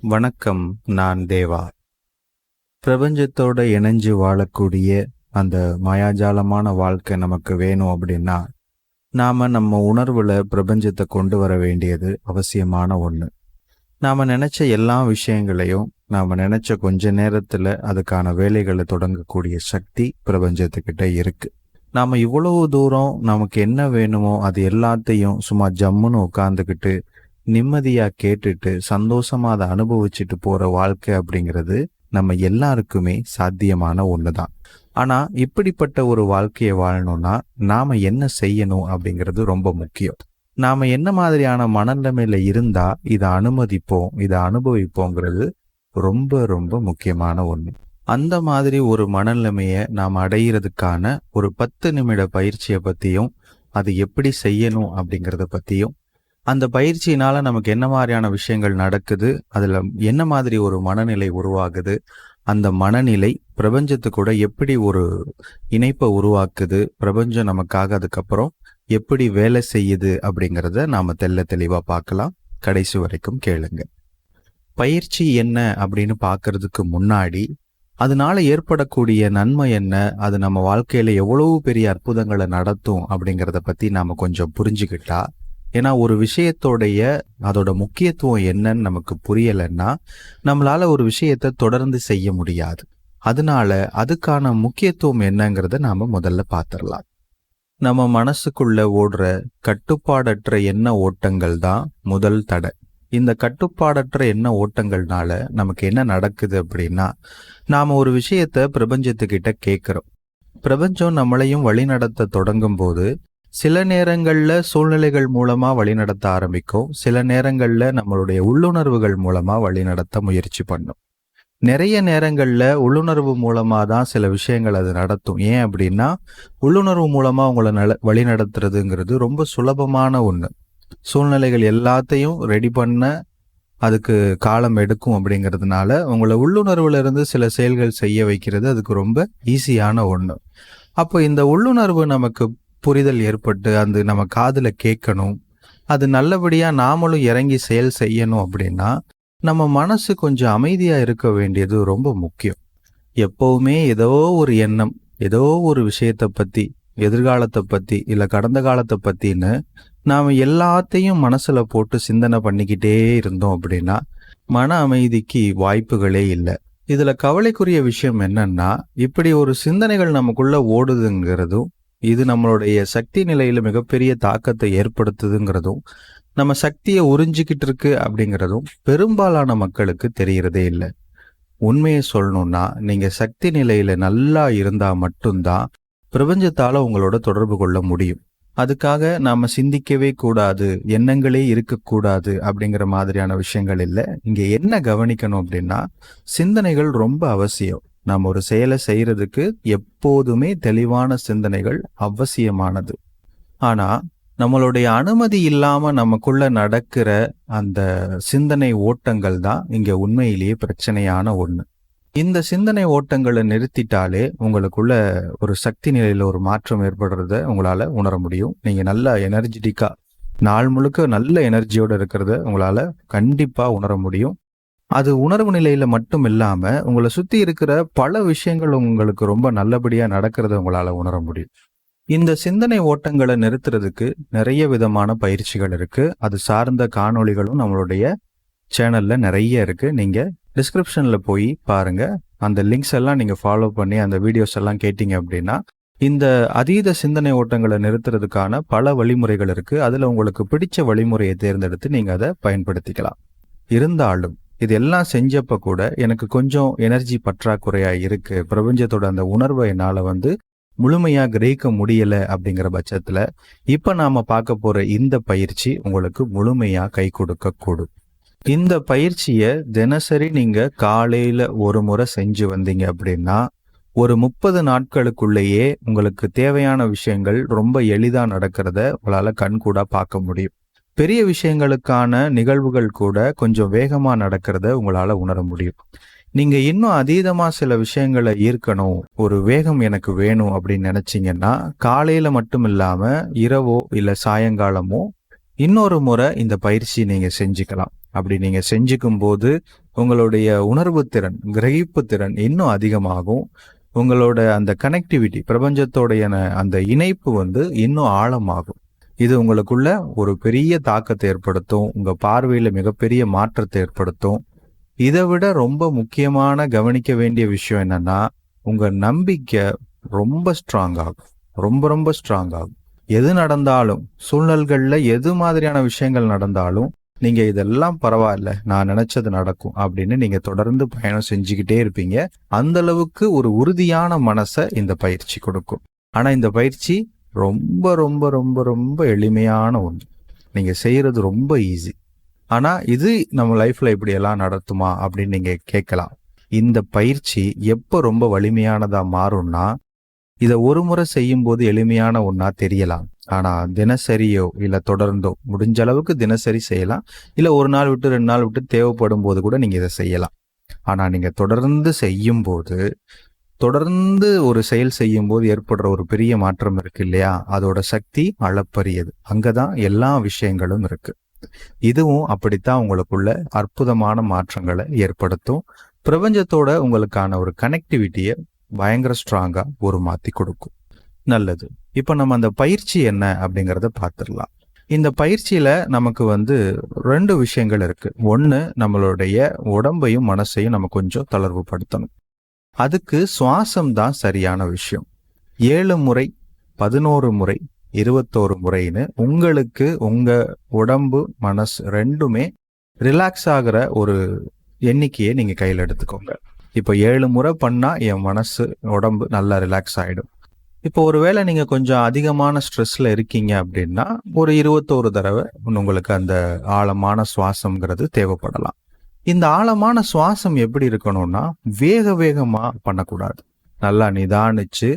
வணக்கம் நான் தேவா. பிரபஞ்சத்தோட இணைஞ்சு வாழக்கூடிய அந்த மாயாஜாலமான வாழ்க்கை நமக்கு வேணும் அப்படின்னா நாம நம்ம உணர்வுல பிரபஞ்சத்தை கொண்டு வர வேண்டியது அவசியமான ஒண்ணு. நாம நினைச்ச எல்லா விஷயங்களையும் நாம நினைச்ச கொஞ்ச நேரத்துல அதுக்கான வேலைகளை தொடங்கக்கூடிய சக்தி பிரபஞ்சத்துக்கிட்ட இருக்கு. நாம இவ்வளவு தூரம் நமக்கு என்ன வேணுமோ அது எல்லாத்தையும் சும்மா ஜம்முன்னு உட்காந்துக்கிட்டு நிம்மதியா கேட்டுட்டு சந்தோஷமா அதை அனுபவிச்சுட்டு போற வாழ்க்கை அப்படிங்கிறது நம்ம எல்லாருக்குமே சாத்தியமான ஒண்ணுதான். ஆனா இப்படிப்பட்ட ஒரு வாழ்க்கையை வாழணும்னா நாம என்ன செய்யணும் அப்படிங்கிறது ரொம்ப முக்கியம். நாம என்ன மாதிரியான மனநிலைமையில இருந்தா இதை அனுமதிப்போம் இதை அனுபவிப்போங்கிறது ரொம்ப ரொம்ப முக்கியமான ஒண்ணு. அந்த மாதிரி ஒரு மனநிலைமையை நாம் அடையிறதுக்கான ஒரு பத்து நிமிட பயிற்சியை பத்தியும் அது எப்படி செய்யணும் அப்படிங்கிறத பத்தியும் அந்த பயிற்சியினால நமக்கு என்ன மாதிரியான விஷயங்கள் நடக்குது? அதுல என்ன மாதிரி ஒரு மனநிலை உருவாகுது? அந்த மனநிலை பிரபஞ்சத்து கூட எப்படி ஒரு இணைப்பை உருவாக்குது? பிரபஞ்சம் நமக்காக அதுக்கப்புறம் எப்படி வேலை செய்யுது அப்படிங்கிறத நாம தெல்ல தெளிவா பார்க்கலாம். கடைசி வரைக்கும் கேளுங்க. பயிற்சி என்ன அப்படின்னு பார்க்கறதுக்கு முன்னாடி அதனால ஏற்படக்கூடிய நன்மை என்ன? அது நம்ம வாழ்க்கையில எவ்வளவு பெரிய அற்புதங்களை நடத்தும் அப்படிங்கிறத பத்தி நாம கொஞ்சம் புரிஞ்சுக்கிட்டா ஏன்னா ஒரு விஷயத்தோடைய அதோட முக்கியத்துவம் என்னன்னு நமக்கு புரியலைன்னா நம்மளால ஒரு விஷயத்தை தொடர்ந்து செய்ய முடியாது. அதனால அதுக்கான முக்கியத்துவம் என்னங்கிறத நாம முதல்ல பார்த்துடலாம் நம்ம மனசுக்குள்ள ஓடுற கட்டுப்பாடற்ற எண்ண ஓட்டங்கள் தான் முதல் தடை. இந்த கட்டுப்பாடற்ற எண்ண ஓட்டங்கள்னால நமக்கு என்ன நடக்குது அப்படின்னா நாம ஒரு விஷயத்த பிரபஞ்சத்துக்கிட்ட கேட்குறோம் பிரபஞ்சம் நம்மளையும் வழிநடத்த தொடங்கும் போது சில நேரங்களில் சூழ்நிலைகள் மூலமாக வழிநடத்த ஆரம்பிக்கும். சில நேரங்களில் நம்மளுடைய உள்ளுணர்வுகள் மூலமாக வழிநடத்த முயற்சி பண்ணும். நிறைய நேரங்களில் உள்ளுணர்வு மூலமாக தான் சில விஷயங்கள் அது நடத்தும். ஏன் அப்படின்னா உள்ளுணர்வு மூலமாக உங்களை நல வழிநடத்துறதுங்கிறது ரொம்ப சுலபமான ஒன்று சூழ்நிலைகள் எல்லாத்தையும் ரெடி பண்ண அதுக்கு காலம் எடுக்கும் அப்படிங்கிறதுனால உங்களை உள்ளுணர்வுல இருந்து சில செயல்கள் செய்ய வைக்கிறது அதுக்கு ரொம்ப ஈஸியான ஒன்று அப்போ இந்த உள்ளுணர்வு நமக்கு புரிதல் ஏற்பட்டு அந்த நம்ம காதில் கேட்கணும். அது நல்லபடியாக நாமளும் இறங்கி செயல் செய்யணும் அப்படின்னா நம்ம மனசு கொஞ்சம் அமைதியாக இருக்க வேண்டியது ரொம்ப முக்கியம். எப்போவுமே ஏதோ ஒரு எண்ணம் ஏதோ ஒரு விஷயத்தை பற்றி எதிர்காலத்தை பற்றி இல்லை கடந்த காலத்தை பற்றின்னு நாம் எல்லாத்தையும் மனசில் போட்டு சிந்தனை பண்ணிக்கிட்டே இருந்தோம் அப்படின்னா மன அமைதிக்கு வாய்ப்புகளே இல்லை. இதில் கவலைக்குரிய விஷயம் என்னன்னா இப்படி ஒரு சிந்தனைகள் நமக்குள்ள ஓடுதுங்கிறதும் இது நம்மளுடைய சக்தி நிலையில மிகப்பெரிய தாக்கத்தை ஏற்படுத்துதுங்கிறதும் நம்ம சக்தியை உறிஞ்சிக்கிட்டு இருக்கு அப்படிங்கிறதும் பெரும்பாலான மக்களுக்கு தெரியறதே இல்லை. உண்மையை சொல்லணும்னா நீங்க சக்தி நிலையில நல்லா இருந்தா மட்டும்தான் பிரபஞ்சத்தால உங்களோட தொடர்பு கொள்ள முடியும். அதுக்காக நாம சிந்திக்கவே கூடாது எண்ணங்களே இருக்கக்கூடாது அப்படிங்கிற மாதிரியான விஷயங்கள் இல்லை. இங்க என்ன கவனிக்கணும் அப்படின்னா சிந்தனைகள் ரொம்ப அவசியம். நாம் ஒரு செயலை செய்யறதுக்கு எப்போதுமே தெளிவான சிந்தனைகள் அவசியமானது. ஆனா நம்மளுடைய அனுமதி இல்லாம நமக்குள்ள நடக்கிற அந்த சிந்தனை ஓட்டங்கள் தான் இங்க உண்மையிலேயே பிரச்சனையான ஒண்ணு. இந்த சிந்தனை ஓட்டங்களை நிறுத்திட்டாலே உங்களுக்குள்ள ஒரு சக்தி நிலையில ஒரு மாற்றம் ஏற்படுறத உங்களால உணர முடியும். நீங்க நல்ல எனர்ஜெட்டிக்கா நாள் முழுக்க நல்ல எனர்ஜியோட இருக்கிறத உங்களால கண்டிப்பா உணர முடியும். அது உணர்வு நிலையில மட்டும் இல்லாம உங்களை சுத்தி இருக்கிற பல விஷயங்கள் உங்களுக்கு ரொம்ப நல்லபடியா நடக்கிறத உங்களால உணர முடியும். இந்த சிந்தனை ஓட்டங்களை நிறுத்துறதுக்கு நிறைய விதமான பயிற்சிகள் இருக்கு. அது சார்ந்த காணொளிகளும் நம்மளுடைய சேனல்ல நிறைய இருக்கு. நீங்க டிஸ்கிரிப்ஷன்ல போய் பாருங்க. அந்த லிங்க்ஸ் எல்லாம் நீங்க ஃபாலோ பண்ணி அந்த வீடியோஸ் எல்லாம் கேட்டீங்க அப்படின்னா இந்த அதீத சிந்தனை ஓட்டங்களை நிறுத்துறதுக்கான பல வழிமுறைகள் இருக்கு. அதுல உங்களுக்கு பிடிச்ச வழிமுறையை தேர்ந்தெடுத்து நீங்க அதை பயன்படுத்திக்கலாம். இருந்தாலும் இது எல்லாம் செஞ்சப்ப கூட எனக்கு கொஞ்சம் எனர்ஜி பற்றாக்குறையா இருக்கு. பிரபஞ்சத்தோட அந்த உணர்வை என்னால வந்து முழுமையா கிரகிக்க முடியல அப்படிங்கிற பட்சத்துல இப்ப நாம பார்க்க போற இந்த பயிற்சி உங்களுக்கு முழுமையா கை கொடுக்க கூடும். இந்த பயிற்சியை தினசரி நீங்க காலையில ஒரு முறை செஞ்சு வந்தீங்க அப்படின்னா ஒரு முப்பது நாட்களுக்குள்ளேயே உங்களுக்கு தேவையான விஷயங்கள் ரொம்ப எளிதா நடக்கிறத உங்களால கண்கூடா பார்க்க முடியும். பெரிய விஷயங்களுக்கான நிகழ்வுகள் கூட கொஞ்சம் வேகமாக நடக்கிறத உங்களால் உணர முடியும். நீங்கள் இன்னும் அதீதமாக சில விஷயங்களை ஈர்க்கணும் ஒரு வேகம் எனக்கு வேணும் அப்படின்னு நினச்சிங்கன்னா காலையில் மட்டும் இல்லாமல் இரவோ இல்லை சாயங்காலமோ இன்னொரு முறை இந்த பயிற்சி நீங்கள் செஞ்சுக்கலாம். அப்படி நீங்கள் செஞ்சுக்கும் போது உங்களுடைய உணர்வு திறன் கிரகிப்பு திறன் இன்னும் அதிகமாகும். உங்களோட அந்த கனெக்டிவிட்டி பிரபஞ்சத்தோடைய அந்த இணைப்பு வந்து இன்னும் ஆழமாகும். இது உங்களுக்குள்ள ஒரு பெரிய தாக்கத்தை ஏற்படுத்தும் உங்க பார்வையில மிகப்பெரிய மாற்றத்தை ஏற்படுத்தும். இதை விட ரொம்ப முக்கியமான கவனிக்க வேண்டிய விஷயம் என்னன்னா உங்க நம்பிக்கை ரொம்ப ஸ்ட்ராங் ஆகும். ரொம்ப ரொம்ப ஸ்ட்ராங் ஆகும். எது நடந்தாலும் சூழ்நிலைகள்ல எது மாதிரியான விஷயங்கள் நடந்தாலும் நீங்க இதெல்லாம் பரவாயில்ல நான் நினைச்சது நடக்கும் அப்படின்னு நீங்க தொடர்ந்து பயணம் செஞ்சுக்கிட்டே இருப்பீங்க. அந்த அளவுக்கு ஒரு உறுதியான மனசை இந்த பயிற்சி கொடுக்கும். ஆனா இந்த பயிற்சி ரொம்ப ரொம்ப ரொம்ப ரொம்ப எளிமையான ஒன்று. நீங்கள் செய்கிறது ரொம்ப ஈஸி ஆனால் இது நம்ம லைஃப்பில் இப்படி எல்லாம் நடத்துமா அப்படின்னு நீங்கள் கேட்கலாம். இந்த பயிற்சி எப்போ ரொம்ப வலிமையானதாக மாறும்னா இதை ஒரு முறை செய்யும்போது எளிமையான ஒன்றா தெரியலாம். ஆனால் தினசரியோ இல்லை தொடர்ந்தோ முடிஞ்ச அளவுக்கு தினசரி செய்யலாம். இல்லை ஒரு நாள் விட்டு ரெண்டு நாள் விட்டு தேவைப்படும் போது கூட நீங்கள் இதை செய்யலாம். ஆனால் நீங்கள் தொடர்ந்து செய்யும்போது தொடர்ந்து ஒரு செயல் செய்யும் போது ஏற்படுற ஒரு பெரிய மாற்றம் இருக்கு இல்லையா? அதோட சக்தி அளப்பரியது. அங்கதான் எல்லா விஷயங்களும் இருக்கு. இதுவும் அப்படித்தான் உங்களுக்குள்ள அற்புதமான மாற்றங்களை ஏற்படுத்தும். பிரபஞ்சத்தோட உங்களுக்கான ஒரு கனெக்டிவிட்டியை பயங்கர ஸ்ட்ராங்கா ஒரு மாத்தி கொடுக்கும். நல்லது. இப்போ நம்ம அந்த பயிற்சி என்ன அப்படிங்கறத பார்த்துடலாம் இந்த பயிற்சியில நமக்கு வந்து ரெண்டு விஷயங்கள் இருக்கு. ஒன்று நம்மளுடைய உடம்பையும் மனசையும் நம்ம கொஞ்சம் தளர்வுபடுத்தணும். அதுக்கு சுவாசம் தான் சரியான விஷயம். ஏழு முறை பதினோரு முறை இருபத்தோரு முறைன்னு உங்களுக்கு உங்க உடம்பு மனசு ரெண்டுமே ரிலாக்ஸ் ஆகிற ஒரு எண்ணிக்கையை நீங்க கையில் எடுத்துக்கோங்க. இப்போ ஏழு முறை பண்ணா என் மனசு உடம்பு நல்லா ரிலாக்ஸ் ஆயிடும். இப்போ ஒருவேளை நீங்க கொஞ்சம் அதிகமான ஸ்ட்ரெஸ்ல இருக்கீங்க அப்படின்னா ஒரு இருபத்தோரு தடவை உங்களுக்கு அந்த ஆழமான சுவாசம்ங்கிறது தேவைப்படலாம். இந்த ஆழமான சுவாசம் எப்படி இருக்கணும்னா வேக வேகமா பண்ணக்கூடாது. நல்லா நிதானிச்சு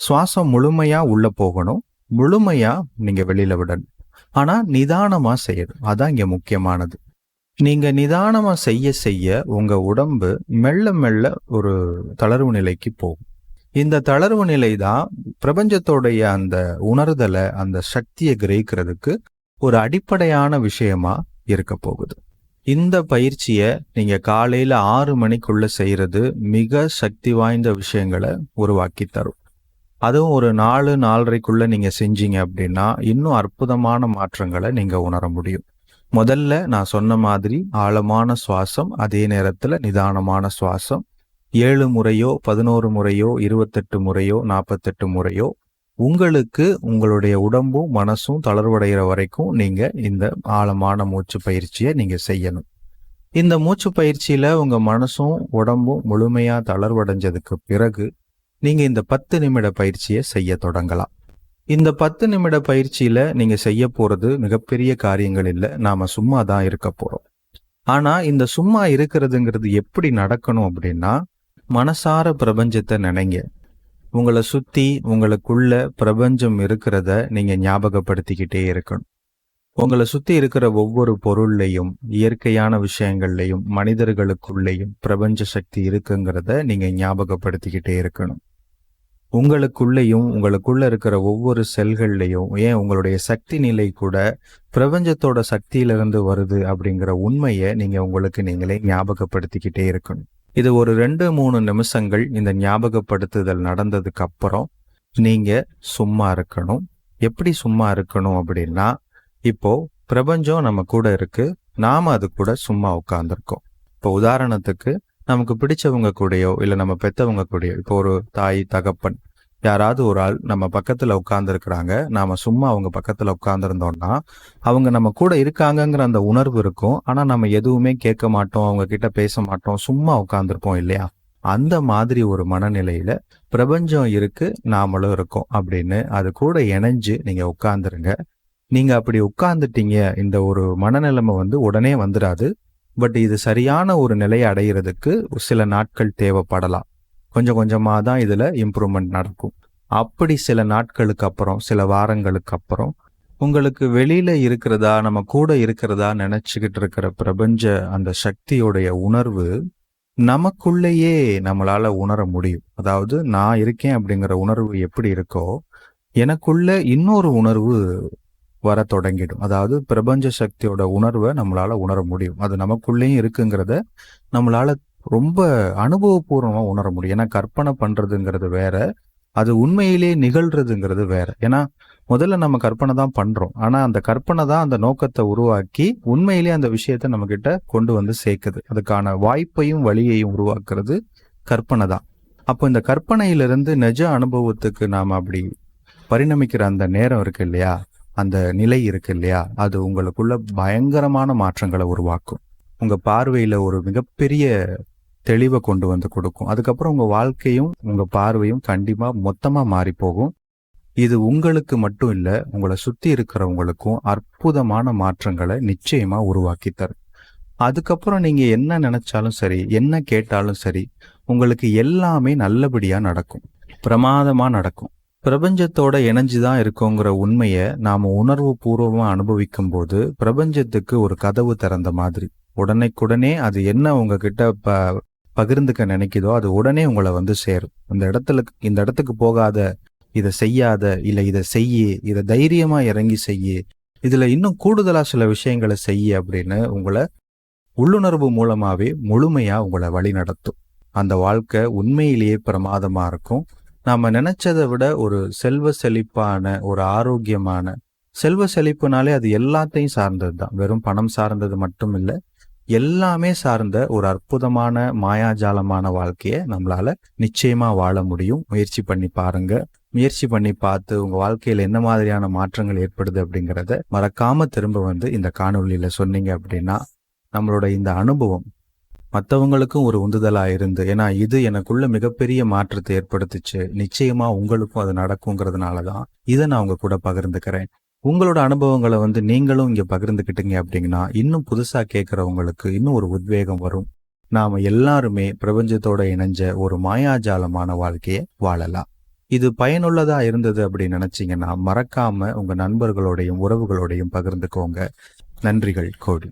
சுவாசம் முழுமையா உள்ள போகணும். முழுமையா நீங்க வெளியில விடணும். ஆனா நிதானமா செய்யணும். அதான் இங்க முக்கியமானது. நீங்க நிதானமா செய்ய செய்ய உங்க உடம்பு மெல்ல மெல்ல ஒரு தளர்வு நிலைக்கு போகும். இந்த தளர்வு நிலை தான் பிரபஞ்சத்தோடைய அந்த உணர்தலை அந்த சக்தியை கிரகிக்கிறதுக்கு ஒரு அடிப்படையான விஷயமா இருக்க போகுது. இந்த பயிற்சியை நீங்க காலையில ஆறு மணிக்குள்ள செய்யறது மிக சக்தி வாய்ந்த விஷயங்களை உருவாக்கி தரும். அதுவும் ஒரு நாலு நாலரைக்குள்ள நீங்க செஞ்சீங்க அப்படின்னா இன்னும் அற்புதமான மாற்றங்களை நீங்க உணர முடியும். முதல்ல நான் சொன்ன மாதிரி ஆழமான சுவாசம் அதே நேரத்துல நிதானமான சுவாசம். ஏழு முறையோ பதினோரு முறையோ இருபத்தெட்டு முறையோ நாற்பத்தெட்டு முறையோ உங்களுக்கு உங்களுடைய உடம்பும் மனசும் தளர்வடைகிற வரைக்கும் நீங்க இந்த ஆழமான மூச்சு பயிற்சியை நீங்க செய்யணும். இந்த மூச்சு பயிற்சியில உங்க மனசும் உடம்பும் முழுமையா தளர்வடைஞ்சதுக்கு பிறகு நீங்க இந்த பத்து நிமிட பயிற்சியை செய்ய தொடங்கலாம். இந்த பத்து நிமிட பயிற்சியில நீங்க செய்ய போறது மிகப்பெரிய காரியங்கள் இல்லை. நாம சும்மா தான் இருக்க போறோம். ஆனா இந்த சும்மா இருக்கிறதுங்கிறது எப்படி நடக்கணும் அப்படின்னா மனசார பிரபஞ்சத்தை நினைங்க. உங்களை சுத்தி உங்களுக்குள்ள பிரபஞ்சம் இருக்கிறத நீங்க ஞாபகப்படுத்திக்கிட்டே இருக்கணும். உங்களை சுத்தி இருக்கிற ஒவ்வொரு பொருள்லையும் இயற்கையான விஷயங்கள்லையும் மனிதர்களுக்குள்ளேயும் பிரபஞ்ச சக்தி இருக்குங்கிறத நீங்க ஞாபகப்படுத்திக்கிட்டே இருக்கணும். உங்களுக்குள்ளேயும் உங்களுக்குள்ள இருக்கிற ஒவ்வொரு செல்கள்லையும் ஏன் உங்களுடைய சக்தி நிலை கூட பிரபஞ்சத்தோட சக்தியிலிருந்து வருது அப்படிங்கிற உண்மையை நீங்க உங்களுக்கு நீங்களே ஞாபகப்படுத்திக்கிட்டே இருக்கணும். இது ஒரு ரெண்டு மூணு நிமிஷங்கள் இந்த ஞாபகப்படுத்துதல் நடந்ததுக்கு அப்புறம் நீங்க சும்மா இருக்கணும். எப்படி சும்மா இருக்கணும் அப்படின்னா இப்போ பிரபஞ்சம் நம்ம கூட இருக்கு. நாம அது கூட சும்மா உட்கார்ந்துருக்கோம். இப்போ உதாரணத்துக்கு நமக்கு பிடிச்சவங்க கூடயோ இல்லை நம்ம பெத்தவங்க கூடயோ இப்போ ஒரு தாய் தகப்பன் யாராவது ஒரு ஆள் நம்ம பக்கத்துல உட்காந்துருக்குறாங்க நாம சும்மா அவங்க பக்கத்துல உட்கார்ந்துருந்தோம்னா அவங்க நம்ம கூட இருக்காங்கங்கிற அந்த உணர்வு இருக்கும். ஆனா நம்ம எதுவுமே கேட்க மாட்டோம் அவங்க கிட்ட பேச மாட்டோம் சும்மா உட்கார்ந்துருப்போம் இல்லையா? அந்த மாதிரி ஒரு மனநிலையில பிரபஞ்சம் இருக்கு நாமளும் இருக்கோம் அப்படின்னு அது கூட இணைஞ்சு நீங்க உட்கார்ந்துருங்க. நீங்க அப்படி உட்கார்ந்துட்டீங்க இந்த ஒரு மனநிலைமை வந்து உடனே வந்துடாது பட் இது சரியான ஒரு நிலையை அடையிறதுக்கு சில நாட்கள் தேவைப்படலாம். கொஞ்சம் கொஞ்சமாக தான் இதில் இம்ப்ரூவ்மெண்ட் நடக்கும். அப்படி சில நாட்களுக்கு அப்புறம் சில வாரங்களுக்கு அப்புறம் உங்களுக்கு வெளியில இருக்கிறதா நம்ம கூட இருக்கிறதா நினைச்சுக்கிட்டு இருக்கிற பிரபஞ்ச அந்த சக்தியோடைய உணர்வு நமக்குள்ளேயே நம்மளால உணர முடியும். அதாவது நான் இருக்கேன் அப்படிங்கிற உணர்வு எப்படி இருக்கோ எனக்குள்ள இன்னொரு உணர்வு வர தொடங்கிடும். அதாவது பிரபஞ்ச சக்தியோட உணர்வை நம்மளால உணர முடியும். அது நமக்குள்ளேயும் இருக்குங்கிறத நம்மளால ரொம்ப அனுபவபூர்வமாக உணர முடியும். ஏன்னா கற்பனை பண்ணுறதுங்கிறது வேற அது உண்மையிலேயே நிகழ்றதுங்கிறது வேற. ஏன்னா முதல்ல நம்ம கற்பனை தான் பண்றோம். ஆனா அந்த கற்பனை தான் அந்த நோக்கத்தை உருவாக்கி உண்மையிலேயே அந்த விஷயத்தை நம்ம கிட்ட கொண்டு வந்து சேர்க்குது. அதுக்கான வாய்ப்பையும் வழியையும் உருவாக்குறது கற்பனை தான். அப்போ இந்த கற்பனையிலிருந்து நிஜ அனுபவத்துக்கு நாம் அப்படி பரிணமிக்கிற அந்த நேரம் இருக்கு இல்லையா? அந்த நிலை இருக்கு இல்லையா? அது உங்களுக்குள்ள பயங்கரமான மாற்றங்களை உருவாக்கும். உங்க பார்வையில ஒரு மிகப்பெரிய தெளிவை கொண்டு வந்து கொடுக்கும். அதுக்கப்புறம் உங்க வாழ்க்கையும் உங்க பார்வையும் கண்டிப்பா மொத்தமா மாறி போகும். இது உங்களுக்கு மட்டும் இல்ல உங்களை சுத்தி இருக்கிறவங்களுக்கும் அற்புதமான மாற்றங்களை நிச்சயமா உருவாக்கி தரும். அதுக்கப்புறம் நீங்க என்ன நினைச்சாலும் சரி என்ன கேட்டாலும் சரி உங்களுக்கு எல்லாமே நல்லபடியா நடக்கும். பிரமாதமா நடக்கும். பிரபஞ்சத்தோட இணைஞ்சுதான் இருக்கோங்கிற உண்மையை நாம உணர்வு பூர்வமா அனுபவிக்கும் போது பிரபஞ்சத்துக்கு ஒரு கதவு திறந்த மாதிரி. உடனேக்குடனே அது என்ன உங்ககிட்ட ப பகிர்ந்துக்க நினைக்குதோ அது உடனே உங்களை வந்து சேரும். இந்த இடத்துல இந்த இடத்துக்கு போகாத இதை செய்யாத இல்லை இதை செய்ய இதை தைரியமா இறங்கி செய்யு இதுல இன்னும் கூடுதலா சில விஷயங்களை செய்ய அப்படின்னு உங்களை உள்ளுணர்வு மூலமாவே முழுமையா உங்களை வழி நடத்தும். அந்த வாழ்க்கை உண்மையிலேயே பிரமாதமா இருக்கும். நாம நினைச்சதை விட ஒரு செல்வ செழிப்பான ஒரு ஆரோக்கியமான செல்வ செழிப்புனாலே அது எல்லாத்தையும் சார்ந்தது தான் வெறும் பணம் சார்ந்தது மட்டும் இல்லை எல்லாமே சார்ந்த ஒரு அற்புதமான மாயாஜாலமான வாழ்க்கையை நம்மளால நிச்சயமா வாழ முடியும். முயற்சி பண்ணி பாருங்க. முயற்சி பண்ணி பார்த்து உங்க வாழ்க்கையில என்ன மாதிரியான மாற்றங்கள் ஏற்படுது அப்படிங்கிறத மறக்காம திரும்ப வந்து இந்த காணொலியில சொன்னீங்க அப்படின்னா நம்மளோட இந்த அனுபவம் மற்றவங்களுக்கும் ஒரு உந்துதலா இருந்து ஏன்னா இது எனக்குள்ள மிகப்பெரிய மாற்றத்தை ஏற்படுத்துச்சு. நிச்சயமா உங்களுக்கும் அது நடக்குங்கிறதுனால தான் இதை நான் உங்க கூட பகிர்ந்துக்கிறேன். உங்களோட அனுபவங்களை வந்து நீங்களும் இங்கே பகிர்ந்துக்கிட்டீங்க அப்படிங்கன்னா இன்னும் புதுசாக கேட்குறவங்களுக்கு இன்னும் ஒரு உத்வேகம் வரும். நாம் எல்லாருமே பிரபஞ்சத்தோட இணைஞ்ச ஒரு மாயாஜாலமான வாழ்க்கையை வாழலாம். இது பயனுள்ளதா இருந்தது அப்படின்னு நினைச்சீங்கன்னா மறக்காம உங்க நண்பர்களோடையும் உறவுகளோடையும் பகிர்ந்துக்கோங்க. நன்றிகள் கோடி.